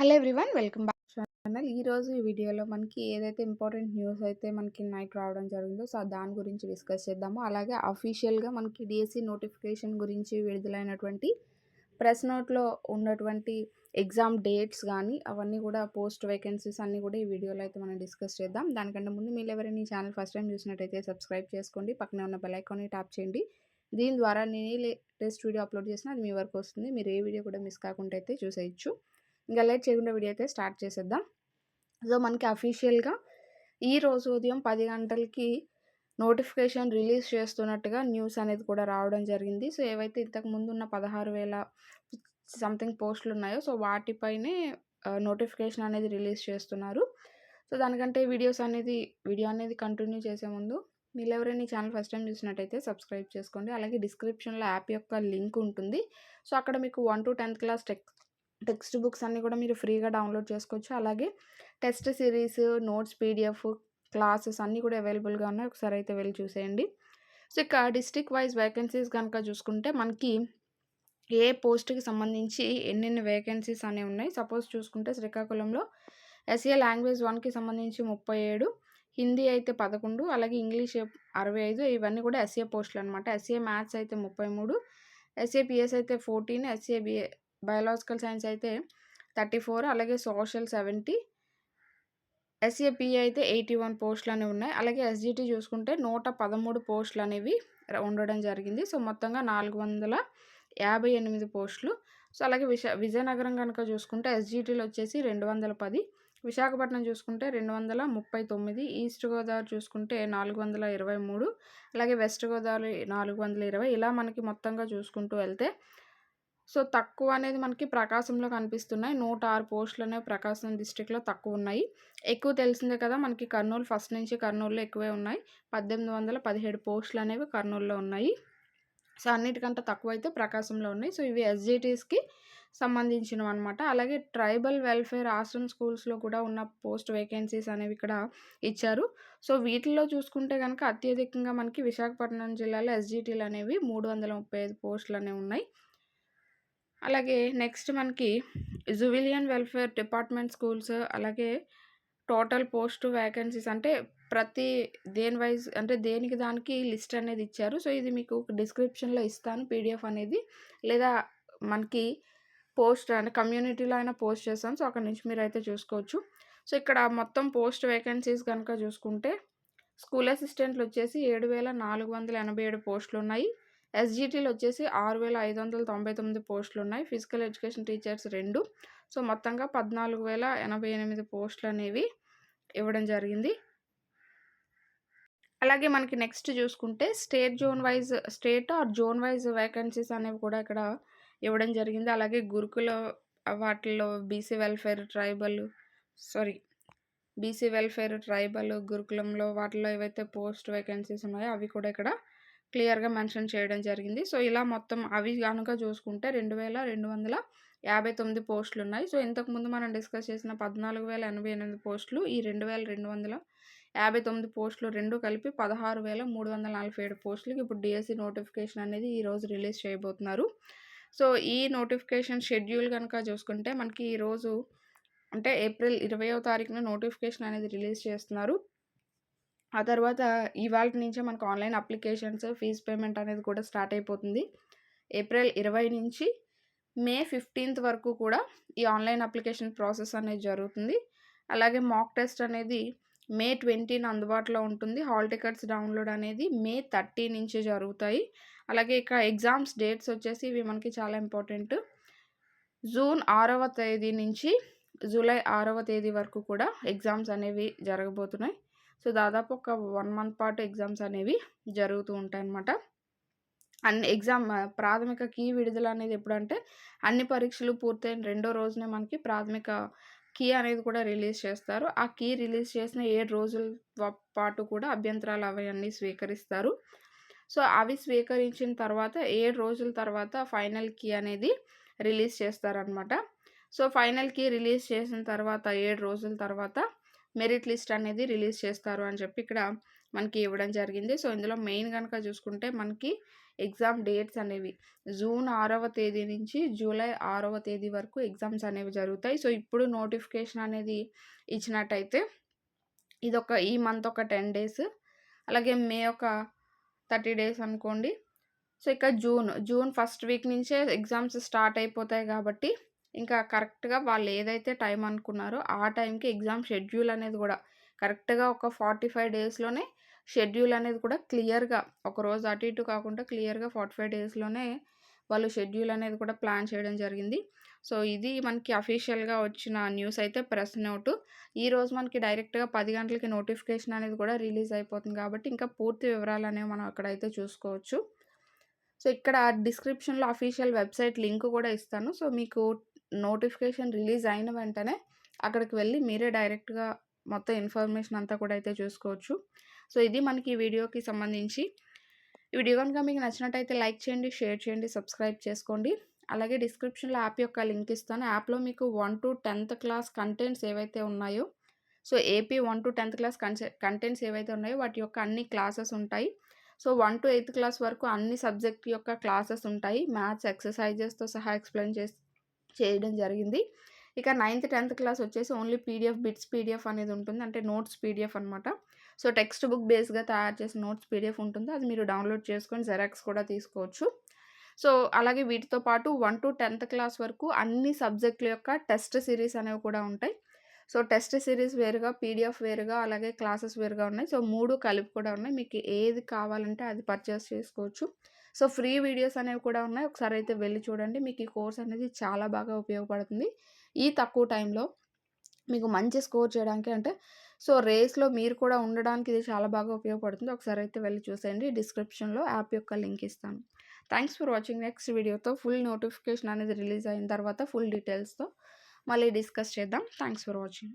Hello everyone welcome back channel. ఈరోజు ఈ వీడియోలో మనకి ఏదైతే ఇంపార్టెంట్ న్యూస్ అయితే మనకి నైట్ రావడం జరిగిందో సో దాని గురించి డిస్కస్ చేద్దాము. అలాగే అఫీషియల్గా మనకి డిఎస్సి నోటిఫికేషన్ గురించి విడుదలైనటువంటి ప్రెస్ నోట్లో ఉన్నటువంటి ఎగ్జామ్ డేట్స్ కానీ అవన్నీ కూడా పోస్ట్ వేకెన్సీస్ అన్నీ కూడా ఈ వీడియోలో అయితే మనం డిస్కస్ చేద్దాం. దానికంటే ముందు మీరు ఎవరైనా ఈ ఛానల్ ఫస్ట్ టైం చూసినట్టయితే సబ్స్క్రైబ్ చేసుకోండి. పక్కనే ఉన్న బెల్ ఐకాన్ని ట్యాప్ చేయండి. దీని ద్వారా నేను లేటెస్ట్ వీడియో అప్లోడ్ చేసినా అది మీ వరకు వస్తుంది. మీరు ఏ వీడియో కూడా మిస్ కాకుండా అయితే చూసేయచ్చు. ఇంకా లేట్ చేయకుండా వీడియో అయితే స్టార్ట్ చేసేద్దాం. సో మనకి అఫీషియల్గా ఈ రోజు ఉదయం పది గంటలకి నోటిఫికేషన్ రిలీజ్ చేస్తున్నట్టుగా న్యూస్ అనేది కూడా రావడం జరిగింది. సో ఏవైతే ఇంతకు ముందు ఉన్న పదహారు వేల సంథింగ్ పోస్టులు ఉన్నాయో సో వాటిపైనే నోటిఫికేషన్ అనేది రిలీజ్ చేస్తున్నారు. సో దానికంటే వీడియోస్ అనేది వీడియో అనేది కంటిన్యూ చేసే ముందు మీరు ఎవరైనా ఛానల్ ఫస్ట్ టైం చూసినట్టయితే సబ్స్క్రైబ్ చేసుకోండి. అలాగే డిస్క్రిప్షన్లో యాప్ యొక్క లింక్ ఉంటుంది. సో అక్కడ మీకు one to tenth class tech text books అన్నీ కూడా మీరు ఫ్రీగా డౌన్లోడ్ చేసుకోవచ్చు. అలాగే test series notes PDF classes అన్నీ కూడా అవైలబుల్గా ఉన్నాయి. ఒకసారి అయితే వెళ్ళి చూసేయండి. సో ఇక డిస్టిక్ వైజ్ వేకెన్సీస్ కనుక చూసుకుంటే మనకి ఏ పోస్ట్కి సంబంధించి ఎన్నెన్ని వేకెన్సీస్ అనేవి ఉన్నాయి. సపోజ్ చూసుకుంటే శ్రీకాకుళంలో ఎస్ఏ లాంగ్వేజ్ వన్కి సంబంధించి ముప్పై ఏడు హిందీ అయితే పదకొండు అలాగే ఇంగ్లీష్ అరవై ఐదు ఇవన్నీ కూడా ఎస్ఏ పోస్టులు అనమాట ఎస్ఏ మ్యాథ్స్ అయితే ముప్పై మూడు ఎస్ఏ పిఎస్ అయితే fourteen SA BA biological science అయితే థర్టీ ఫోర్ అలాగే సోషల్ సెవెంటీ ఎస్ఏపి అయితే ఎయిటీ వన్ పోస్టులు అనేవి ఉన్నాయి. అలాగే ఎస్జిటి చూసుకుంటే నూట పదమూడు పోస్టులు అనేవి ఉండడం జరిగింది. సో మొత్తంగా నాలుగు వందల యాభై ఎనిమిది పోస్టులు. సో అలాగే విశా విజయనగరం కనుక చూసుకుంటే ఎస్జిటీలో వచ్చేసి రెండు వందల పది విశాఖపట్నం చూసుకుంటే రెండు వందల ముప్పై తొమ్మిది ఈస్ట్ గోదావరి చూసుకుంటే నాలుగు వందల ఇరవై మూడు అలాగే వెస్ట్ గోదావరి నాలుగు వందల ఇరవై. ఇలా మనకి మొత్తంగా చూసుకుంటూ వెళ్తే సో తక్కువ అనేది మనకి ప్రకాశంలో కనిపిస్తున్నాయి. నూట ఆరు పోస్టులు అనేవి ప్రకాశం డిస్టిక్లో తక్కువ ఉన్నాయి ఎక్కువ తెలిసిందే కదా మనకి కర్నూలు ఫస్ట్ నుంచి కర్నూలులో ఎక్కువే ఉన్నాయి. పద్దెనిమిది వందల పదిహేడు పోస్టులు అనేవి కర్నూలులో ఉన్నాయి. సో అన్నిటికంటే తక్కువ అయితే ప్రకాశంలో ఉన్నాయి. సో ఇవి ఎస్జిటీస్కి సంబంధించినవి అనమాట అలాగే ట్రైబల్ వెల్ఫేర్ ఆశ్రమ్ స్కూల్స్లో కూడా ఉన్న పోస్ట్ వేకెన్సీస్ అనేవి ఇక్కడ ఇచ్చారు. సో వీటిల్లో చూసుకుంటే కనుక అత్యధికంగా మనకి విశాఖపట్నం జిల్లాలో ఎస్జిటీలు అనేవి మూడు వందల ముప్పై ఐదు పోస్టులు అనేవి ఉన్నాయి. అలాగే నెక్స్ట్ మనకి జువిలియన్ వెల్ఫేర్ డిపార్ట్మెంట్ స్కూల్స్ అలాగే టోటల్ పోస్ట్ వ్యాకెన్సీస్ అంటే ప్రతి దేని వైజ్ అంటే దేనికి దానికి లిస్ట్ అనేది ఇచ్చారు. సో ఇది మీకు డిస్క్రిప్షన్లో ఇస్తాను పీడిఎఫ్ అనేది. లేదా మనకి పోస్ట్ అంటే కమ్యూనిటీలో అయినా పోస్ట్ చేస్తాను. సో అక్కడ నుంచి మీరు అయితే చూసుకోవచ్చు. సో ఇక్కడ మొత్తం పోస్ట్ వేకెన్సీస్ కనుక చూసుకుంటే స్కూల్ అసిస్టెంట్లు వచ్చేసి ఏడు వేల నాలుగు వందల ఎనభై ఏడు పోస్టులు ఉన్నాయి. ఎస్జిటీలు వచ్చేసి ఆరు వేల ఐదు వందల తొంభై తొమ్మిది పోస్టులు ఉన్నాయి ఫిజికల్ ఎడ్యుకేషన్ టీచర్స్ రెండు. సో మొత్తంగా పద్నాలుగు వేల ఎనభై ఎనిమిది పోస్టులు అనేవి ఇవ్వడం జరిగింది. అలాగే మనకి నెక్స్ట్ చూసుకుంటే state zone wise state or zone wise vacancies అనేవి కూడా ఇక్కడ ఇవ్వడం జరిగింది. అలాగే గురుకుల వాటిల్లో BC welfare tribal sorry BC welfare tribal గురుకులంలో వాటిలో ఏవైతే పోస్ట్ వేకెన్సీస్ ఉన్నాయో అవి కూడా ఇక్కడ క్లియర్గా మెన్షన్ చేయడం జరిగింది. సో ఇలా మొత్తం అవి కనుక చూసుకుంటే రెండు వేల రెండు వందల యాభై తొమ్మిది పోస్టులు ఉన్నాయి సో ఇంతకుముందు మనం డిస్కస్ చేసిన పద్నాలుగు వేల ఎనభై ఎనిమిది పోస్టులు ఈ రెండు వేల రెండు వందల యాభై తొమ్మిది పోస్టులు రెండు కలిపి పదహారు వేల మూడు వందల నలభై ఏడు పోస్టులకి ఇప్పుడు డిఎస్సి నోటిఫికేషన్ అనేది ఈరోజు రిలీజ్ చేయబోతున్నారు. సో ఈ నోటిఫికేషన్ షెడ్యూల్ కనుక చూసుకుంటే మనకి ఈరోజు అంటే ఏప్రిల్ ఇరవయో తారీఖున నోటిఫికేషన్ అనేది రిలీజ్ చేస్తున్నారు. ఆ తర్వాత ఇవాళ నుంచే మనకు ఆన్లైన్ అప్లికేషన్స్ ఫీజ్ పేమెంట్ అనేది కూడా స్టార్ట్ అయిపోతుంది. ఏప్రిల్ ఇరవై నుంచి మే ఫిఫ్టీన్త్ వరకు కూడా ఈ ఆన్లైన్ అప్లికేషన్ ప్రాసెస్ అనేది జరుగుతుంది. అలాగే మాక్ టెస్ట్ అనేది మే ట్వంటీన్ అందుబాటులో ఉంటుంది. హాల్ టికెట్స్ డౌన్లోడ్ అనేది మే థర్టీ నుంచి జరుగుతాయి. అలాగే ఇక ఎగ్జామ్స్ డేట్స్ వచ్చేసి ఇవి మనకి చాలా ఇంపార్టెంట్. జూన్ ఆరవ తేదీ నుంచి జూలై ఆరవ తేదీ వరకు కూడా ఎగ్జామ్స్ అనేవి జరగబోతున్నాయి. సో దాదాపు ఒక వన్ మంత్ పాటు ఎగ్జామ్స్ అనేవి జరుగుతూ ఉంటాయి అన్నమాట అన్ని ఎగ్జామ్ ప్రాథమిక కీ విడుదల అనేది ఎప్పుడంటే అన్ని పరీక్షలు పూర్తయిన రెండో రోజునే మనకి ప్రాథమిక కీ అనేది కూడా రిలీజ్ చేస్తారు. ఆ కీ రిలీజ్ చేసిన ఏడు రోజుల పాటు కూడా అభ్యంతరాలు అవన్నీ స్వీకరిస్తారు. సో అవి స్వీకరించిన తర్వాత ఏడు రోజుల తర్వాత ఫైనల్ కీ అనేది రిలీజ్ చేస్తారనమాట సో ఫైనల్ కీ రిలీజ్ చేసిన తర్వాత ఏడు రోజుల తర్వాత మెరిట్ లిస్ట్ అనేది రిలీజ్ చేస్తారు అని చెప్పి ఇక్కడ మనకి ఇవ్వడం జరిగింది. సో ఇందులో మెయిన్ కనుక చూసుకుంటే మనకి ఎగ్జామ్ డేట్స్ అనేవి జూన్ ఆరవ తేదీ నుంచి జూలై ఆరవ తేదీ వరకు ఎగ్జామ్స్ అనేవి జరుగుతాయి. సో ఇప్పుడు నోటిఫికేషన్ అనేది ఇచ్చినట్టయితే ఇది ఒక ఈ మంత్ ఒక టెన్ డేస్ అలాగే మే ఒక థర్టీ డేస్ అనుకోండి. సో ఇక జూన్ జూన్ ఫస్ట్ వీక్ నుంచే ఎగ్జామ్స్ స్టార్ట్ అయిపోతాయి కాబట్టి ఇంకా కరెక్ట్గా వాళ్ళు ఏదైతే టైం అనుకున్నారో ఆ టైంకి ఎగ్జామ్ షెడ్యూల్ అనేది కూడా కరెక్ట్గా ఒక ఫార్టీ ఫైవ్ డేస్లోనే షెడ్యూల్ అనేది కూడా క్లియర్గా ఒక రోజు అటు ఇటు కాకుండా క్లియర్గా ఫార్టీ ఫైవ్ డేస్లోనే వాళ్ళు షెడ్యూల్ అనేది కూడా ప్లాన్ చేయడం జరిగింది. సో ఇది మనకి అఫీషియల్గా వచ్చిన న్యూస్ అయితే ప్రెస్ నోటు. ఈరోజు మనకి డైరెక్ట్గా పది గంటలకి నోటిఫికేషన్ అనేది కూడా రిలీజ్ అయిపోతుంది కాబట్టి ఇంకా పూర్తి వివరాలు అనేవి మనం అక్కడైతే చూసుకోవచ్చు. సో ఇక్కడ డిస్క్రిప్షన్లో అఫీషియల్ వెబ్సైట్ లింక్ కూడా ఇస్తాను. సో మీకు నోటిఫికేషన్ రిలీజ్ అయిన వెంటనే అక్కడికి వెళ్ళి మీరే డైరెక్ట్గా మొత్తం ఇన్ఫర్మేషన్ అంతా కూడా అయితే చూసుకోవచ్చు. సో ఇది మనకి ఈ వీడియోకి సంబంధించి. ఈ వీడియో కనుక మీకు నచ్చినట్టయితే లైక్ చేయండి షేర్ చేయండి సబ్స్క్రైబ్ చేసుకోండి. అలాగే డిస్క్రిప్షన్లో యాప్ యొక్క లింక్ ఇస్తాను. యాప్లో మీకు one to tenth class contents ఏవైతే ఉన్నాయో so AP one to tenth class contents ఏవైతే ఉన్నాయో వాటి యొక్క అన్ని క్లాసెస్ ఉంటాయి. So one to eighth class వరకు అన్ని సబ్జెక్ట్ యొక్క క్లాసెస్ ఉంటాయి. మ్యాథ్స్ ఎక్సర్సైజెస్తో సహా ఎక్స్ప్లెయిన్ చేసి చేయడం జరిగింది. ఇక నైన్త్ టెన్త్ క్లాస్ వచ్చేసి ఓన్లీ పీడిఎఫ్ బిట్స్ పీడిఎఫ్ అనేది ఉంటుంది. అంటే నోట్స్ పీడిఎఫ్ అనమాట సో టెక్స్ట్ బుక్ బేస్గా తయారు చేసిన నోట్స్ పీడిఎఫ్ ఉంటుంది. అది మీరు డౌన్లోడ్ చేసుకొని జెరాక్స్ కూడా తీసుకోవచ్చు. సో అలాగే వీటితో పాటు వన్ టు టెన్త్ క్లాస్ వరకు అన్ని సబ్జెక్టుల యొక్క టెస్ట్ సిరీస్ అనేవి కూడా ఉంటాయి. సో టెస్ట్ సిరీస్ వేరుగా పీడిఎఫ్ వేరుగా అలాగే క్లాసెస్ వేరుగా ఉన్నాయి. సో మూడు కలిపి కూడా ఉన్నాయి. మీకు ఏది కావాలంటే అది పర్చేస్ చేసుకోవచ్చు. సో ఫ్రీ వీడియోస్ అనేవి కూడా ఉన్నాయి. ఒకసారి అయితే వెళ్ళి చూడండి. మీకు ఈ కోర్స్ అనేది చాలా బాగా ఉపయోగపడుతుంది. ఈ తక్కువ టైంలో మీకు మంచి స్కోర్ చేయడానికి అంటే సో రేస్లో మీరు కూడా ఉండడానికి ఇది చాలా బాగా ఉపయోగపడుతుంది. ఒకసారి అయితే వెళ్ళి చూసేయండి. డిస్క్రిప్షన్లో యాప్ యొక్క లింక్ ఇస్తాను. Thanks for watching. నెక్స్ట్ వీడియోతో ఫుల్ నోటిఫికేషన్ అనేది రిలీజ్ అయిన తర్వాత ఫుల్ డీటెయిల్స్తో మళ్ళీ డిస్కస్ చేద్దాం. Thanks for watching.